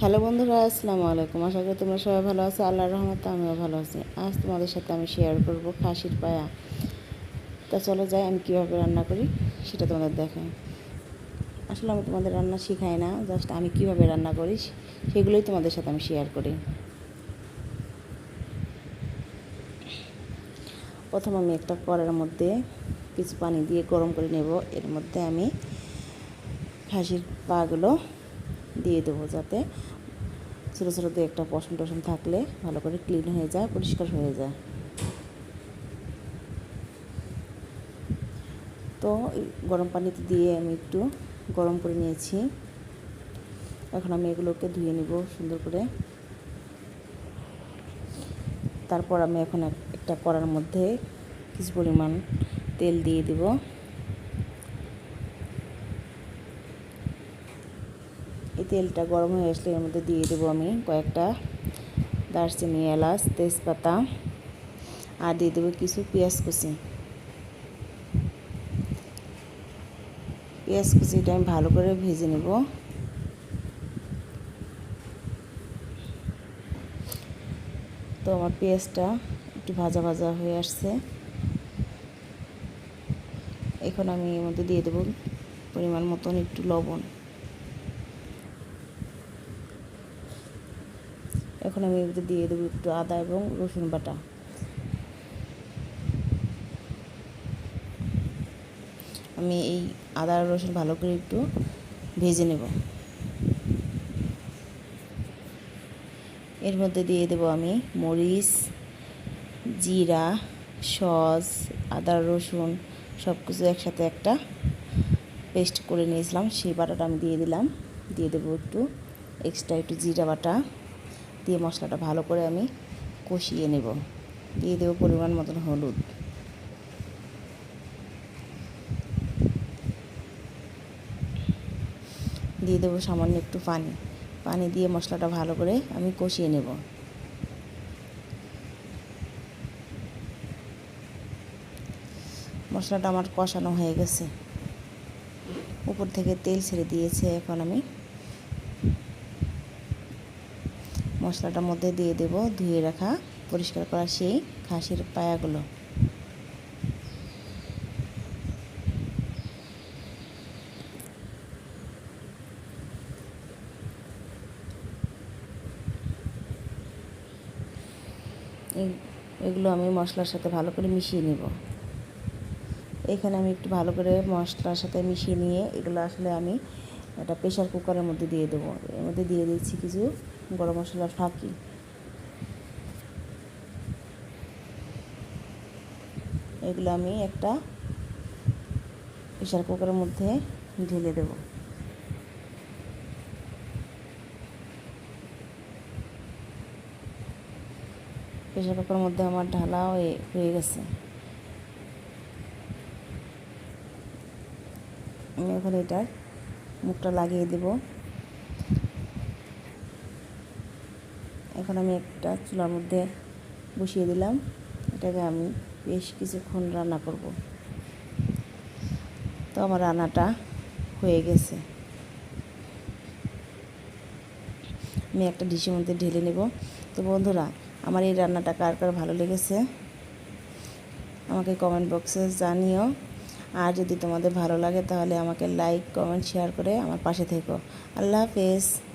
Hello বন্ধুরা, আসসালামু আলাইকুম। আশা করি তোমরা সবাই ভালো আছো। আল্লাহর রহমতে আমিও ভালো আছি। আজ তোমাদের সাথে আমি শেয়ার করব খাসির পায়া। তা চলো যাই, আমি কীভাবে রান্না করি সেটা তোমাদের দেখাই। আসলে আমি তোমাদের রান্না শেখাই না জাস্ট আমি কীভাবে রান্না করি সেগুলোই তোমাদের সাথে আমি শেয়ার করি। প্রথম আমি একটা কড়ার মধ্যে কিছু পানি দিয়ে গরম করে নেব। এর মধ্যে আমি খাসির পাগুলো দিয়ে দেবো যাতে ছোটো ছোটো দু একটা পশম টসম থাকলে ভালো করে ক্লিন হয়ে যায়, পরিষ্কার হয়ে যায়। তো গরম পানিতে দিয়ে আমি একটু গরম করে নিয়েছি। এখন আমি এগুলোকে ধুয়ে নিব সুন্দর করে। তারপর আমি এখন একটা কড়ার মধ্যে কিছু পরিমাণ তেল দিয়ে দিব এই তেলটা গরম হয়ে আসলে এর মধ্যে দিয়ে দেবো আমি কয়েকটা দারচিনি, এলাচ, তেজপাতা, আর দিয়ে দেবো কিছু পেঁয়াজ কুচি। পেঁয়াজ কুচিটা আমি ভালো করে ভেজে নেব। তো আমার পেঁয়াজটা একটু ভাজা ভাজা হয়ে আসছে। এখন আমি এর মধ্যে দিয়ে দেবো পরিমাণ মতন একটু লবণ। এখন আমি এর দিয়ে দেবো একটু আদা এবং রসুন বাটা। আমি এই আদা রসুন ভালো করে একটু ভেজে নেব। এর মধ্যে দিয়ে দেব আমি মরিচ, জিরা, সস, আদা, রসুন সব কিছু একসাথে একটা পেস্ট করে নিয়েছিলাম। সেই বাটাটা আমি দিয়ে দিলাম। দিয়ে দেবো একটু এক্সট্রা একটু জিরা বাটা। দিয়ে মশলাটা ভালো করে আমি কষিয়ে নেব। দিয়ে দেবো পরিমাণ মতন হলুদ। দিয়ে দেবো সামান্য একটু পানি। পানি দিয়ে মশলাটা ভালো করে আমি কষিয়ে নেব। মশলাটা আমার কষানো হয়ে গেছে। উপর থেকে তেল ছেড়ে দিয়েছে, এখন আমি মশলাটার মধ্যে দিয়ে দেব, ধুয়ে রাখা, পরিষ্কার করা সেই খাসির পায়াগুলো। এগুলো আমি মশলার সাথে ভালো করে মিশিয়ে নেব। এখানে আমি একটু ভালো করে মশলার সাথে মিশিয়ে নিয়ে এগুলো আসলে আমি একটা প্রেশার কুকারের মধ্যে দিয়ে দেবো। এর মধ্যে দিয়ে দিচ্ছি কিছু গরম মশলার ফাঁকি। এগুলো আমি একটা প্রেশার কুকারের মধ্যে ঢেলে দেব। প্রেশার কুকারের মধ্যে আমার ঢালা হয়ে গেছে। আমি এখন এটার মুখটা লাগিয়ে দেব। এখন আমি একটা চুলার মধ্যে বসিয়ে দিলাম। এটাকে আমি বেশ কিছুক্ষণ রান্না করব। তো আমার রান্নাটা হয়ে গেছে। আমি একটা ডিশের মধ্যে ঢেলে নেব। তো বন্ধুরা, আমার এই রান্নাটা কার কার ভালো লেগেছে? আমাকে কমেন্ট বক্সে জানিও। আর যদি তোমাদের ভালো লাগে তাহলে আমাকে লাইক কমেন্ট শেয়ার করে আমার পাশে থেকো। আল্লাহ হাফেজ।